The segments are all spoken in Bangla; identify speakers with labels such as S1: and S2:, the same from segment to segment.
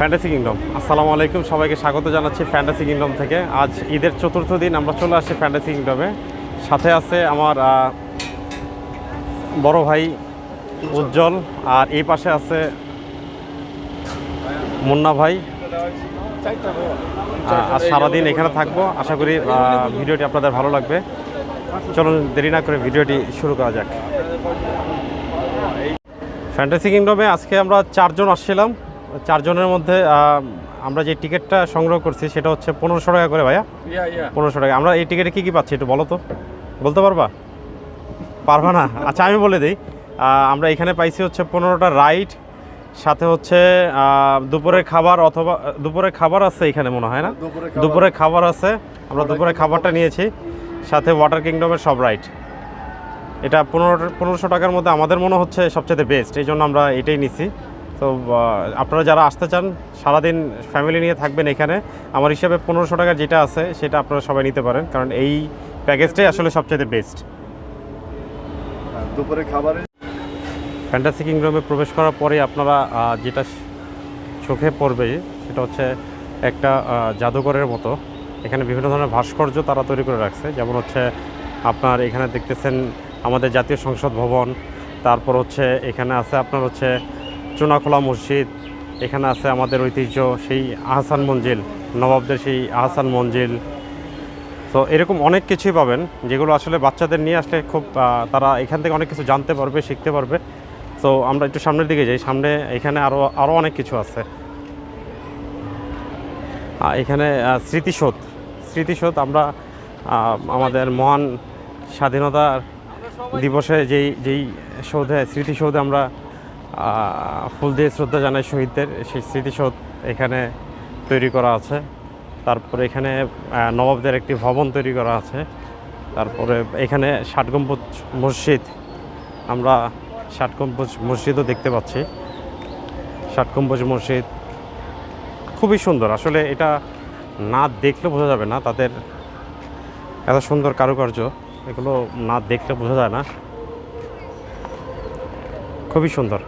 S1: ফ্যান্টাসি কিংডম আসসালামু আলাইকুম। সবাইকে স্বাগত জানাচ্ছি ফ্যান্টাসি কিংডম থেকে। আজ ঈদের চতুর্থ দিন, আমরা চলে আসছি ফ্যান্টাসি কিংডমে সাথে আছে আমার বড় ভাই উজ্জ্বল, আর এই পাশে আছে মুন্না ভাই। আর সারাদিন এখানে থাকব। আশা করি ভিডিওটি আপনাদের ভালো লাগবে। চলুন, দেরি না করে ভিডিওটি শুরু করা যাক। ফ্যান্টাসি কিংডমে আজকে আমরা চারজন আসছিলাম। চারজনের মধ্যে আমরা যে টিকিটটা সংগ্রহ করছি সেটা হচ্ছে পনেরোশো টাকা করে ভাইয়া. পনেরোশো টাকা। আমরা এই টিকিটে কী কী পাচ্ছি একটু বলো তো। বলতে পারবা? পারবা না? আচ্ছা আমি বলে দিই। আমরা এখানে পাইছি হচ্ছে পনেরোটা রাইড সাথে হচ্ছে দুপুরের খাবার অথবা দুপুরের খাবার আছে এখানে মনে হয় না?
S2: দুপুরে খাবার-
S1: দুপুরে খাবার আছে। আমরা দুপুরে খাবারটা নিয়েছি। সাথে ওয়াটার কিংডমের সব রাইড। এটা পনেরো পনেরোশো টাকার মধ্যে আমাদের মনে হচ্ছে সবচেয়ে বেস্ট এই জন্য আমরা এটাই নিছি। তো আপনারা যারা আসতে চান সারাদিন ফ্যামিলি নিয়ে থাকবেন এখানে। আমার হিসাবে পনেরোশো টাকার যেটা আছে সেটা আপনারা সবাই নিতে পারেন কারণ এই প্যাকেজটাই আসলে সবচেয়ে বেস্ট
S2: দুপুরে খাবারে
S1: ফ্যান্টাসি কিংডমে প্রবেশ করার পরে আপনারা যেটা চোখে পড়বে সেটা হচ্ছে একটা জাদুঘরের মতো। এখানে বিভিন্ন ধরনের ভাস্কর্য তারা তৈরি করে রাখছে। যেমন হচ্ছে আপনার এখানে দেখতেছেন আমাদের জাতীয় সংসদ ভবন। তারপর হচ্ছে এখানে আছে আপনার হচ্ছে চুনাখোলা মসজিদ, এখানে আছে আমাদের ঐতিহ্য, সেই আহসান মঞ্জিল, নবাবদের সেই আহসান মঞ্জিল। তো এরকম অনেক কিছুই পাবেন, যেগুলো আসলে বাচ্চাদের নিয়ে আসলে খুব তারা এখান থেকে অনেক কিছু জানতে পারবে, শিখতে পারবে। তো আমরা একটু সামনের দিকে যাই, সামনে এখানে আরও আরও অনেক কিছু আছে। এখানে স্মৃতিসৌধ স্মৃতিসৌধ আমরা আমাদের মহান স্বাধীনতার দিবসে যেই যেই সৌধে, স্মৃতিসৌধে আমরা ফুল দিয়ে শ্রদ্ধা জানাই শহীদদের। সেই স্মৃতিসৌধ এখানে তৈরি করা আছে। তারপরে এখানে নবাবদের একটি ভবন তৈরি করা আছে। তারপরে এখানে ষাট গম্বুজ মসজিদ। আমরা ষাট গম্বুজ মসজিদও দেখতে পাচ্ছি। ষাট গম্বুজ মসজিদ খুবই সুন্দর। আসলে এটা না দেখলে বোঝা যাবে না, তাদের এত সুন্দর কারুকার্য। এগুলো না দেখলে বোঝা যায় না। খুবই সুন্দর।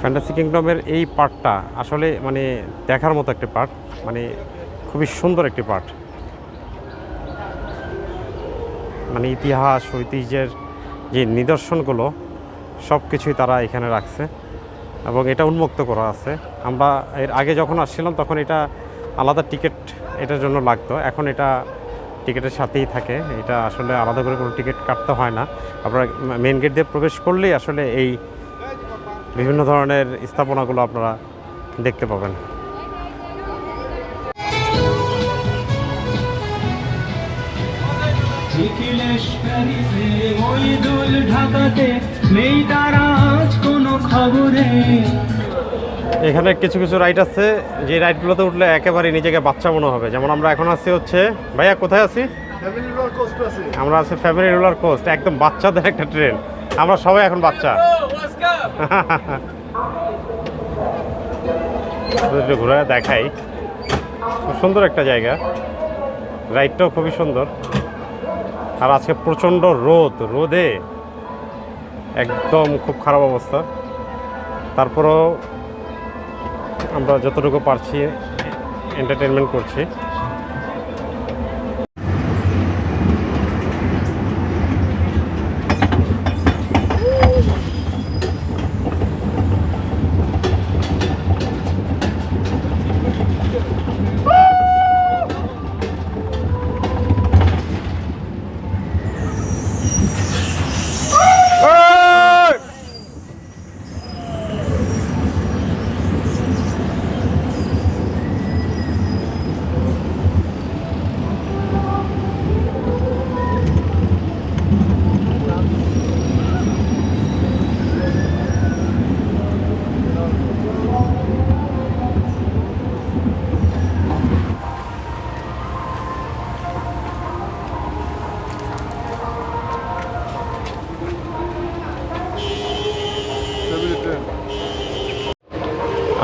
S1: ফ্যান্টাসি কিংডমের এই পার্টটা আসলে মানে দেখার মতো একটি পার্ট মানে খুবই সুন্দর একটি পার্ট। মানে ইতিহাস, ঐতিহ্যের যে নিদর্শনগুলো সব কিছুই তারা এখানে রাখছে এবং এটা উন্মুক্ত করা আছে। আমরা এর আগে যখন আসছিলাম, তখন এটা আলাদা টিকিট এটার জন্য লাগতো। এখন এটা টিকিটের সাথেই থাকে। এটা আসলে আলাদা করে কোনো টিকিট কাটতে হয় না। আপনারা মেন গেট দিয়ে প্রবেশ করলেই আসলে এই বিভিন্ন ধরনের স্থাপনাগুলো আপনারা দেখতে পাবেন।
S3: নিখিলেশ প্যারিসে মইদুল ঢাকাতে নেই তারা আজ কোনো খবরে।
S1: এখানে কিছু কিছু রাইড আছে। যে রাইডগুলোতে উঠলে একেবারে নিজেকে বাচ্চা মনে হবে। যেমন আমরা এখন আছি হচ্ছে ভাইয়া কোথায় আছি। আমরা আছি ফ্যামিলি রোলার কোস্ট একদম বাচ্চাদের একটা ট্রেন আমরা সবাই এখন বাচ্চা। ঘুরে দেখাই। খুব সুন্দর একটা জায়গা। রাইডটাও খুবই সুন্দর। আর আজকে প্রচণ্ড রোদ। রোদে একদম খুব খারাপ অবস্থা। তারপরও আমরা যতটুকু পারছি এন্টারটেনমেন্ট করছি।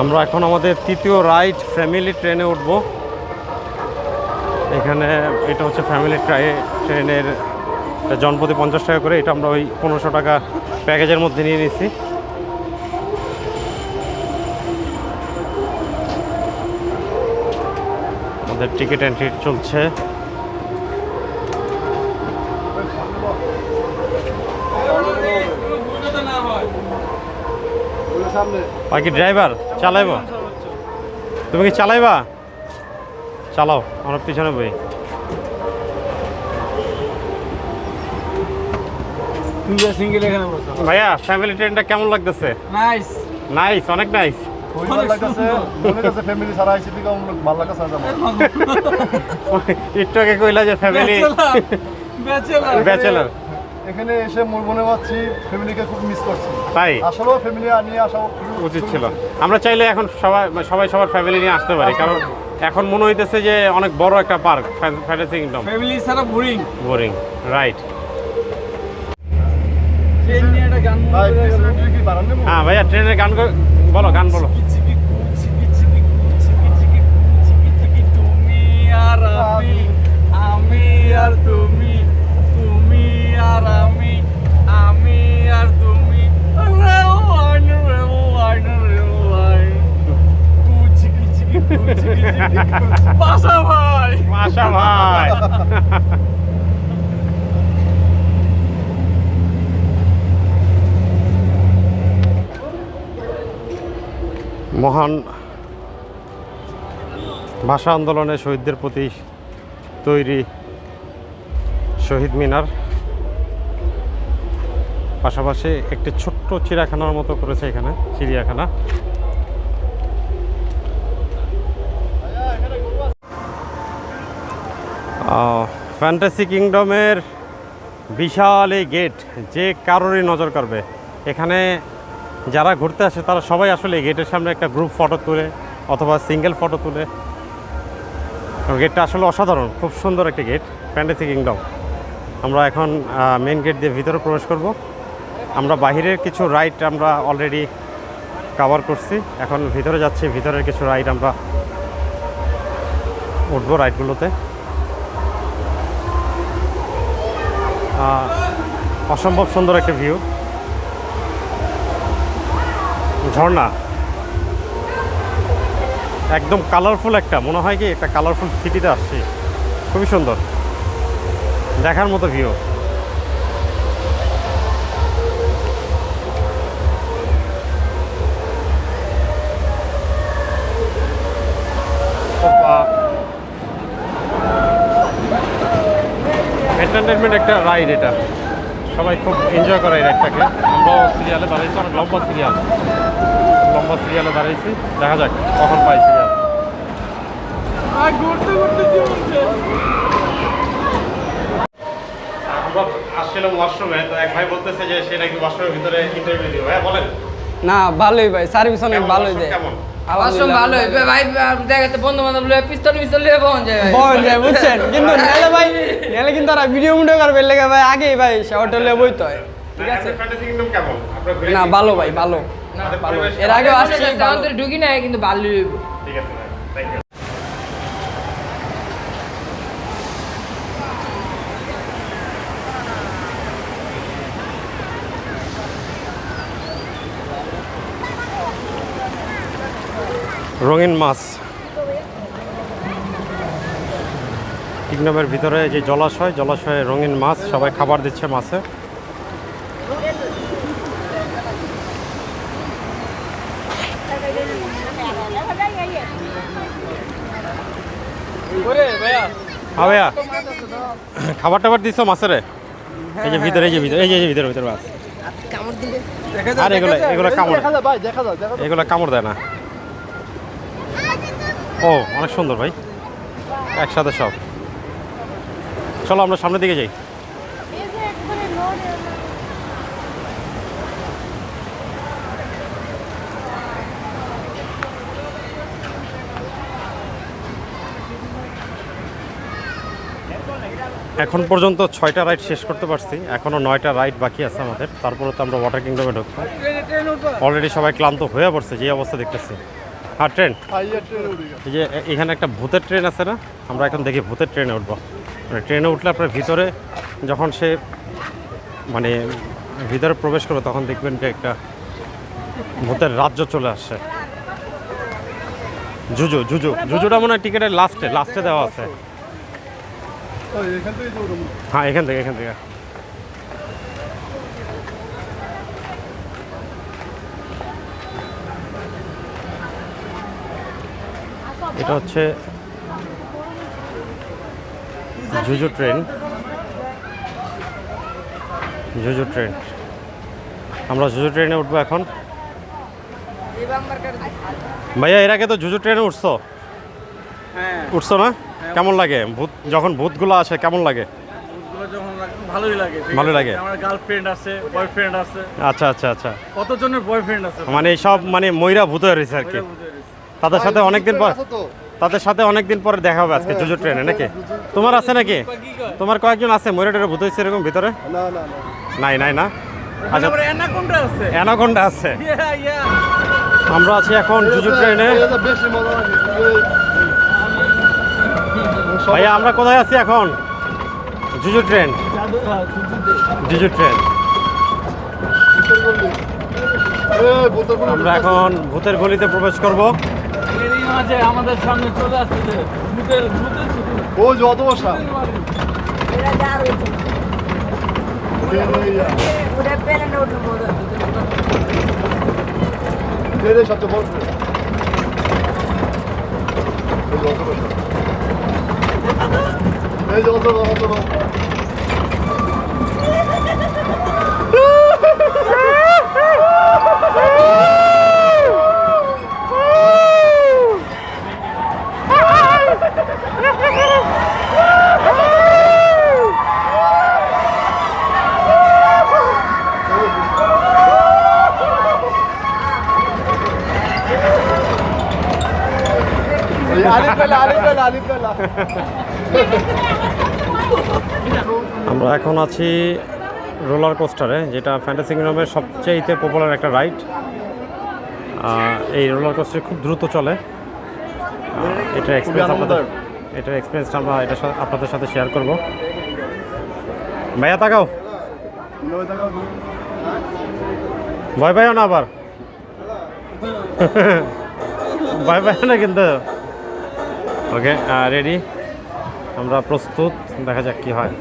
S1: আমরা এখন আমাদের তৃতীয় রাইড ফ্যামিলি ট্রেনে উঠব। এখানে এটা হচ্ছে ফ্যামিলি ট্রেনের জনপ্রতি পঞ্চাশ টাকা করে, এটা আমরা ওই পনেরোশো টাকা প্যাকেজের মধ্যে নিয়ে নিচ্ছি আমাদের টিকিট এন্ট্রি চলছে। বাকি ড্রাইভার চালাইব? তুমি কি চালাইবা? চালাও আমার পিছনে বই। ভাইয়া ফ্যামিলি ট্রেনটা কেমন লাগতেছে?
S2: নাইস
S1: নাইস অনেক নাইস একটু আগে কইলা যে ফ্যামিলি
S2: ব্যাচেলার
S4: এখানে এসে মোর মনে পাচ্ছি ফ্যামিলিকে খুব মিস করছি।
S1: তাই?
S4: আসলেও ফ্যামিলি নিয়ে আসা খুবই
S1: উচিত ছিল। আমরা চাইলে এখন সবাই সবাই সবার ফ্যামিলি নিয়ে আসতে পারি কারণ এখন মনে হইতেছে যে অনেক বড় একটা পার্ক ফ্যান্টাসি কিংডম
S2: ফ্যামিলি ছাড়া বোরিং
S1: বোরিং রাইট হ্যাঁ ভাইয়া ট্রেনের গান বলো গান বলো
S2: চিকি কু চিকি চিকি কু চিকি চিকি কু চিকি চিকি তুমি আর আমি আমি আর তুমি তুমি আর আমি আমি আর তুমি রে ওয়ান রে ওয়ান রে ওয়ান কু চিকি চিকি কু চিকি চিকি কু বাসা ভাই
S1: আশা ভাই মহান ভাষা আন্দোলনে শহীদদের প্রতি তৈরি শহীদ মিনার। পাশাপাশি একটি ছোট্ট চিড়িয়াখানার মতো করেছে এখানে, চিড়িয়াখানা। ফ্যান্টাসি কিংডমের বিশাল এই গেট যে কারোরই নজর কাড়বে। এখানে যারা ঘুরতে আসে, তারা সবাই আসলে গেটের সামনে একটা গ্রুপ ফটো তুলে অথবা সিঙ্গেল ফটো তুলে। গেটটা আসলে অসাধারণ, খুব সুন্দর একটি গেট ফ্যান্টাসি কিংডম আমরা এখন মেন গেট দিয়ে ভিতরে প্রবেশ করব। আমরা বাহিরের কিছু রাইড আমরা অলরেডি কভার করছি। এখন ভিতরে যাচ্ছি, ভিতরের কিছু রাইড আমরা উঠবো রাইডগুলোতে অসম্ভব সুন্দর একটা ভিউ ঝর্ণা। একদম কালারফুল একটা, মনে হয় কি একটা কালারফুল সিটিতে আসছি। খুবই সুন্দর। দেখার মতো ভিউ এন্টারটেনমেন্ট একটা রাইড এটা। সবাই খুব এনজয় করে এই রাইডটাকে আমরাও সিরিয়ালে দাঁড়িয়েছি অনেক লম্বা সিরিয়াল লম্বা সিরিয়ালে দাঁড়িয়েছি। দেখা যাক কখন পাই সিরিয়াল
S2: আর ঘুরতে ঘুরতে জীবন শেষ
S1: আমরা আসছিলাম ওয়াশরুমে তো এক ভাই বলতেছে যে সে নাকি ওয়াশরুমের ভিতরে ইন্টারভিউ দিবে। ভাই বলেন।
S5: না ভালোই ভাই সার্ভিস অনেক ভালোই দেয়।
S1: কেমন?
S6: ওয়াশরুম ভালো ভাই দেখা গেছে বন্ধু বান্ধব লয়ে পিস্তল পিস্তল লয়ে পাওয়া যায় ভাই।
S5: বল যায় বুঝছেন? কিন্তু নেলে ভাই নেলে কিন্তু আর ভিডিও মুডিও করবে লেগে ভাই আগেই ভাই শাওয়ারটা লে বইতে। হয় ঠিক আছে?
S1: ফ্যান্টাসি কিংডম কেমন?
S5: না ভালো ভাই ভালো। এর আগে আসছি।
S6: আমাদের ঢুকি নাই কিন্তু ভালো হইব।
S1: ঠিক আছে থ্যাংক ইউ রঙিন মাছ। কিংডমের ভিতরে যে জলাশয় জলাশয়ে রঙিন মাছ সবাই খাবার দিচ্ছে মাছে
S2: ওরে ভাইয়া
S1: হ্যাঁ ভাইয়া খাবার টাবার দিছো মাছের? এই যে ভিতরে, এই যে ভিতরে এই যে ভিতরে ভিতরে মাছ। আর এগুলো এগুলো কামড় এগুলো কামড় দেয় না। ও, অনেক সুন্দর ভাই। একসাথে সব। চলো আমরা সামনের দিকে যাই। এখন পর্যন্ত ছয়টা রাইড শেষ করতে পারছি। এখনও নয়টা রাইড বাকি আছে আমাদের। তারপরে তো আমরা ওয়াটার কিংডমে ঢুকবো। অলরেডি সবাই ক্লান্ত হয়ে পড়ছে, যে অবস্থা দেখতেছি। আর ট্রেন?
S4: হাইয়ার ট্রেনে
S1: এই যে এখানে একটা ভূতের ট্রেন আছে না? আমরা এখন দেখি ভূতের ট্রেনে উঠবো। মানে ট্রেনে উঠলে আপনার ভিতরে যখন সে মানে ভিতরে প্রবেশ করবে, তখন দেখবেন যে একটা ভূতের রাজ্য চলে আসছে। জুজু জুজু, জুজুটা মনে হয় টিকিটের লাস্টে লাস্টে দেওয়া আছে
S4: ওই এখান থেকেই তো উঠে
S1: হ্যাঁ এখান থেকে এখান থেকে এটা হচ্ছে জুজু ট্রেন। জুজু ট্রেন। আমরা জুজু ট্রেনে উঠবো এখন। ভাইয়া এর আগে তো জুজু ট্রেনে উঠছো?
S2: হ্যাঁ।
S1: উঠছো না? কেমন লাগে? ভূত যখন ভূতগুলো আসে কেমন লাগে?
S2: ভূতগুলো লাগে, ভালোই লাগে
S1: ভালোই লাগে।
S2: আমার গার্লফ্রেন্ড আছে বয়ফ্রেন্ড আছে।
S1: আচ্ছা আচ্ছা আচ্ছা।
S2: কতজনের বয়ফ্রেন্ড আছে?
S1: মানে সব মানে ময়রা ভূত হয়ে রয়েছে আর কি। তাদের সাথে অনেকদিন পর তাদের সাথে অনেকদিন পরে দেখা হবে আজকে জুজু ট্রেনে নাকি? তোমার আছে নাকি? তোমার কয়েকজন আছে? ময়রা ভূত হয়েছে এরকম ভিতরে?
S4: না না না।
S1: নাই নাই না? আচ্ছা।
S2: অ্যানাকোন্ডা আছে?
S1: আমরা আছি এখন জুজু ট্রেনে ভাইয়া, আমরা কোথায় আছি এখন? জুজু ট্রেন জুজু ট্রেন। আমরা এখন ভূতের গলিতে প্রবেশ করব।
S2: আমাদের সামনে চলে আসছে
S4: সবচেয়ে বড় ট্রেন এই যে অত বসা। এই যে অত অত আলিফ বেলা
S1: আমরা এখন আছি রোলার কোস্টারে যেটা ফ্যান্টাসি কিংডমের সবচেয়ে পপুলার একটা রাইড এই রোলার কোস্টার খুব দ্রুত চলে। এটার এক্সপিরিয়েন্স আপনাদের এটার এক্সপিরিয়েন্সটা আমরা এটা আপনাদের সাথে শেয়ার করব। ভাইয়া তাকাও। ভয় পাইও না আবার? ভয় পাইও না কিন্তু। ওকে রেডি আমরা প্রস্তুত দেখা যাক কি হয়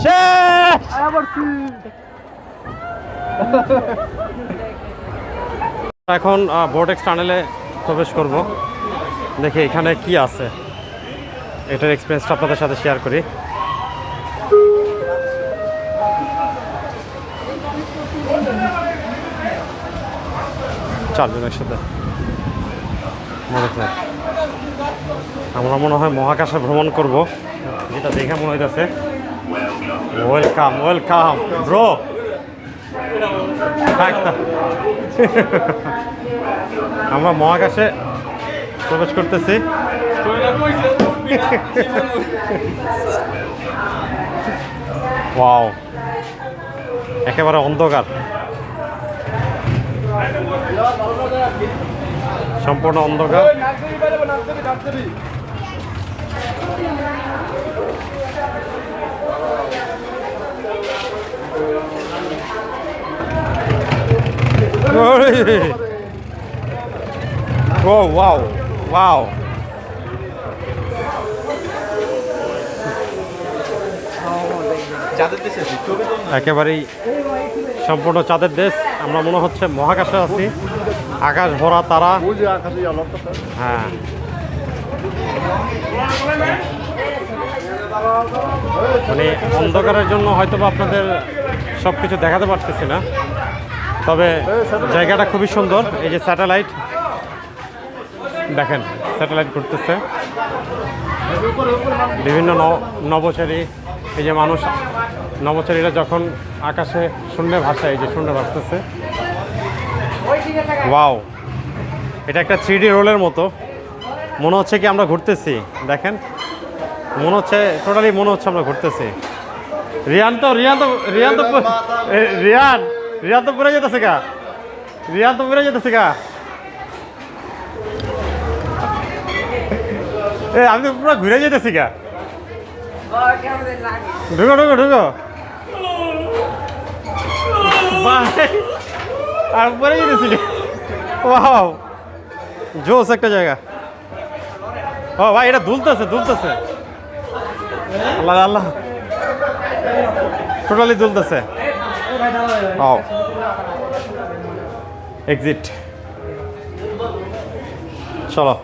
S1: শেষ এখন বোর্ডেক্স টানেলে প্রবেশ করব। দেখি এখানে কি আছে। এটার এক্সপিরিয়েন্সটা আপনাদের সাথে শেয়ার করি। চারজন একসাথে। মনে আমরা মনে হয় মহাকাশে ভ্রমণ করব। যেটা দেখে মনে হইতেছে। ওয়েলকাম ওয়েলকাম ব্রো আমরা মহাকাশে প্রবেশ করতেছি। ওয়াও একেবারে অন্ধকার। সম্পূর্ণ অন্ধকার। ও ওয়াও ওয়াও একেবারেই সম্পূর্ণ চাঁদের দেশ। আমরা মনে হচ্ছে মহাকাশে আছি। আকাশ ভরা তারা। হ্যাঁ। মানে অন্ধকারের জন্য হয়তো আপনাদের সব কিছু দেখাতে পারতেছি না। তবে জায়গাটা খুবই সুন্দর, এই যে স্যাটেলাইট। দেখেন, স্যাটেলাইট ঘুরতেছে। বিভিন্ন ন- নভোচারী এই যে মানুষ, নবচারীরা যখন আকাশে শূন্য ভাষায় এই যে শূন্য ভাসতেছে। ওয়াও, এটা একটা থ্রি রোলের মতো। মনে হচ্ছে কি আমরা ঘুরতেছি, দেখেন। মনে হচ্ছে, টোটালি মনে হচ্ছে আমরা ঘুরতেছি। রিয়ান তো রিয়ান তো রিয়ান তো রিয়ান! রিয়ান তো পুরে যেতেছে গা। রিয়ান তো পুরে যেতেছে গা। এ, আমি তো পুরো ঘুরে যেতেছি গা। ঢুকো ঢুকো ঢুকো। আর পরে যেতেছি ওয়াও, জোস একটা জায়গা। ও ভাই, এটা দুলতেছে দুলতেছে। আল্লাহ আল্লাহ। টোটালি দুলতেছে। ও এক্সিট চলো,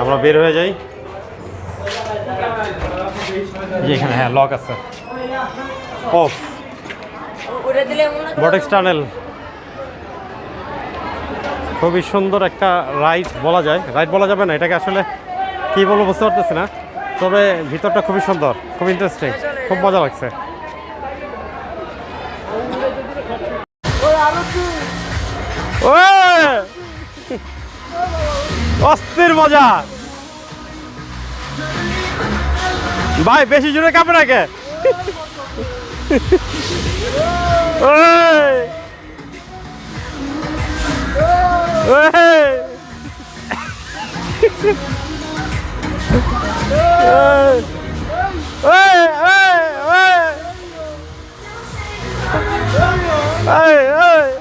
S1: আমরা বের হয়ে যাই। এখানে হ্যাঁ লক আছে। বটেক্স টানেল খুবই সুন্দর একটা রাইড বলা যায়। রাইড বলা যাবে না, এটাকে আসলে কী বলব বুঝতে পারতেছি না। তবে ভিতরটা খুবই সুন্দর, খুব ইন্টারেস্টিং খুব মজা লাগছে। ও অস্থির মজা ভাই বেশি জোরে কাঁপে নাকে Hey, hey,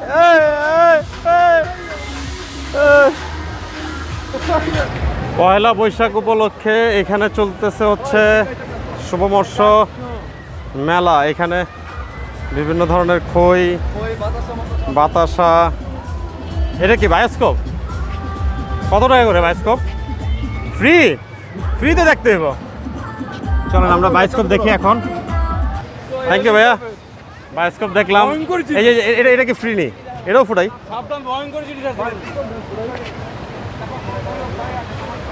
S1: hey, hey. পয়লা বৈশাখ উপলক্ষে এখানে চলতেছে হচ্ছে শুভমর্ষ মেলা। এখানে বিভিন্ন ধরনের খই বাতাসা। এটা কি বায়োস্কোপ কত টাকা করে বায়োস্কোপ ফ্রি ফ্রিতে দেখতে দেব চলেন আমরা বায়োস্কোপ দেখি এখন। থ্যাংক ইউ ভাইয়া। বায়োস্কোপ দেখলাম। এই যে এটা এটা কি ফ্রি নেই এটাও ফুটাই।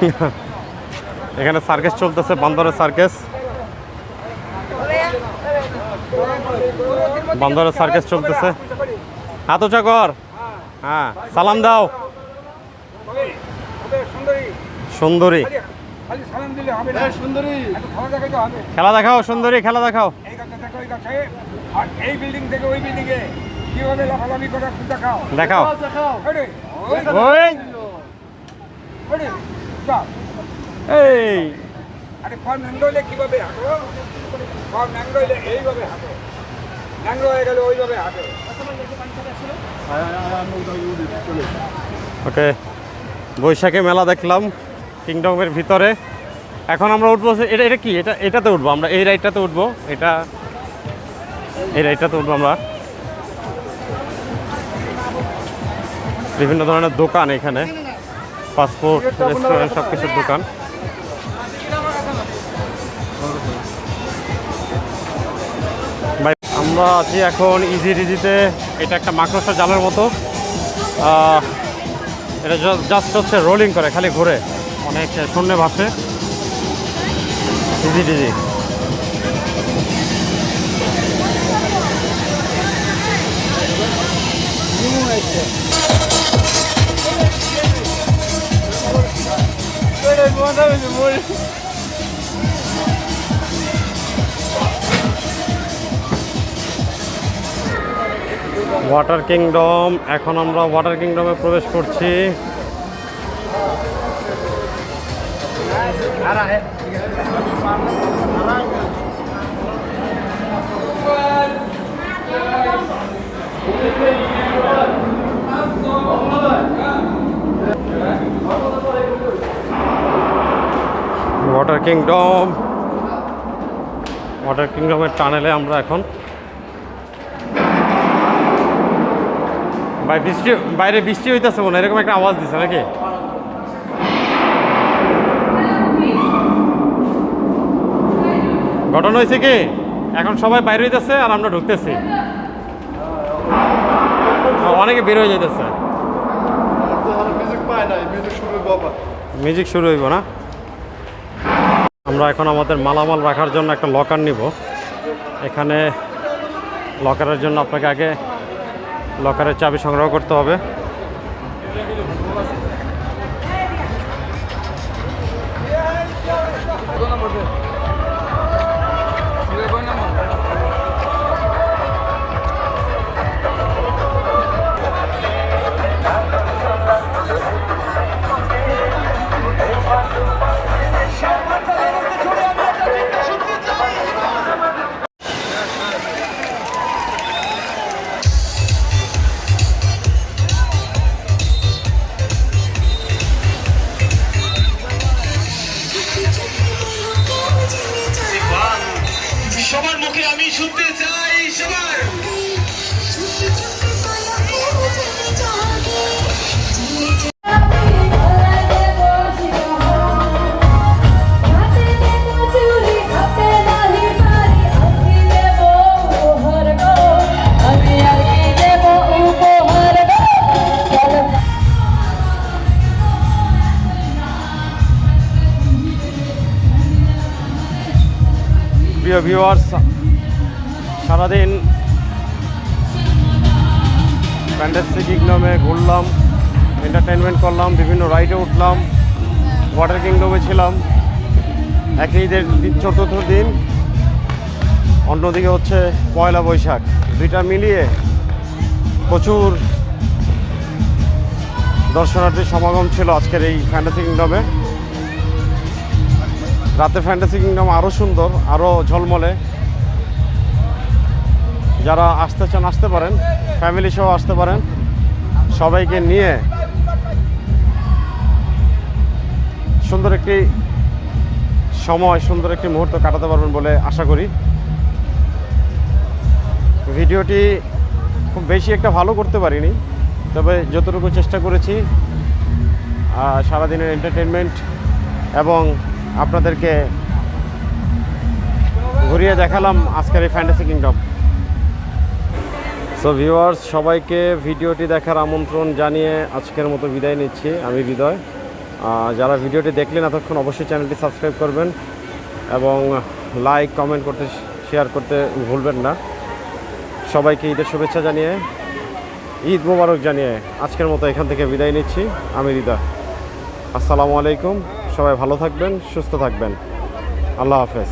S1: এখানে সার্কেস চলতেছে বান্দরের সার্কেস বান্দরের সার্কেস চলতেছে। হাত উঁচা কর। হ্যাঁ সালাম দাও।
S2: সুন্দরী। খেলা
S1: দেখাও সুন্দরী খেলা দেখাও।
S2: এই বিল্ডিং থেকে ওই বিল্ডিং এ। কীভাবে লাফালাফি করে? দেখাও।
S1: দেখাও।
S2: ওই
S1: ওই।
S2: ওরে যা।
S1: এই।
S2: আরে ফল ন্যাংরো কীভাবে হাঁটো? ফল ন্যাংরো এইভাবে হাঁটো। ন্যাংরো হয়ে গেলে ওইভাবে হাঁটো।
S1: ওকে। বৈশাখী মেলা দেখলাম কিংডমের ভিতরে। এখন আমরা উঠবো এটা এটা কি? এটা এটাতে উঠবো আমরা। এই রাইডটাতে উঠবো। এটা এই রাইডটাতে উঠবো আমরা। বিভিন্ন ধরনের দোকান এখানে। পাসপোর্ট রেস্টুরেন্ট সব কিছুর দোকান। ভাই, আমরা আছি এখন ইজি রিজিতে এটা একটা মাকড়সা জালের মতো। এটা জাস্ট হচ্ছে রোলিং করে, খালি ঘুরে। অনেক শূন্য ভাসে। ইজি ডিজি ওয়াটার কিংডম এখন আমরা ওয়াটার কিংডমে প্রবেশ করছি। ওয়াটার কিংডম ওয়াটার কিংডমের টানেলে আমরা এখন। ভাই বৃষ্টি বাইরে বৃষ্টি হইতেছে মনে এরকম একটা আওয়াজ দিছে নাকি? ঘটনা হয়েছে কি? এখন সবাই বাইরে হইতেছে আর আমরা ঢুকতেছি। অনেকে বের হয়ে যেতেছে
S4: মিউজিক পায় নাই মিউজিক শুরু বাবা
S1: মিউজিক শুরু হইব না? আমরা এখন আমাদের মালামাল রাখার জন্য একটা লকার নিব। এখানে লকারের জন্য আপনাকে আগে লকারের চাবি সংগ্রহ করতে হবে। ফ্যান্টাসি কিংডমে ঘুরলাম এন্টারটেনমেন্ট করলাম, বিভিন্ন রাইডে উঠলাম ওয়াটার কিংডমে ছিলাম। একই ঈদের চতুর্থ দিন, অন্যদিকে হচ্ছে পয়লা বৈশাখ। দুইটা মিলিয়ে প্রচুর দর্শনার্থীর সমাগম ছিল আজকের এই ফ্যান্টাসি কিংডমে রাতে ফ্যান্টাসি কিংডম আরও সুন্দর আরও ঝলমলে। যারা আসতে চান, আসতে পারেন। ফ্যামিলি সহ আসতে পারেন। সবাইকে নিয়ে সুন্দর একটি সময়, সুন্দর একটি মুহূর্ত কাটাতে পারবেন বলে আশা করি। ভিডিওটি খুব বেশি একটা ভালো করতে পারিনি, তবে যতটুকু চেষ্টা করেছি সারাদিনের এন্টারটেনমেন্ট এবং আপনাদেরকে ঘুরিয়ে দেখালাম আজকের এই ফ্যান্টাসি কিংডম সো ভিউয়ার্স সবাইকে ভিডিওটি দেখার আমন্ত্রণ জানিয়ে আজকের মতো বিদায় নিচ্ছি। আমি হৃদয় যারা ভিডিওটি দেখলেন এতক্ষণ অবশ্যই চ্যানেলটি সাবস্ক্রাইব করবেন এবং লাইক, কমেন্ট করতে, শেয়ার করতে ভুলবেন না। সবাইকে ঈদের শুভেচ্ছা জানিয়ে, ঈদ মোবারক জানিয়ে আজকের মতো এখান থেকে বিদায় নিচ্ছি। আমি হৃদয় আসসালামু আলাইকুম। সবাই ভালো থাকবেন, সুস্থ থাকবেন। আল্লাহ হাফেজ।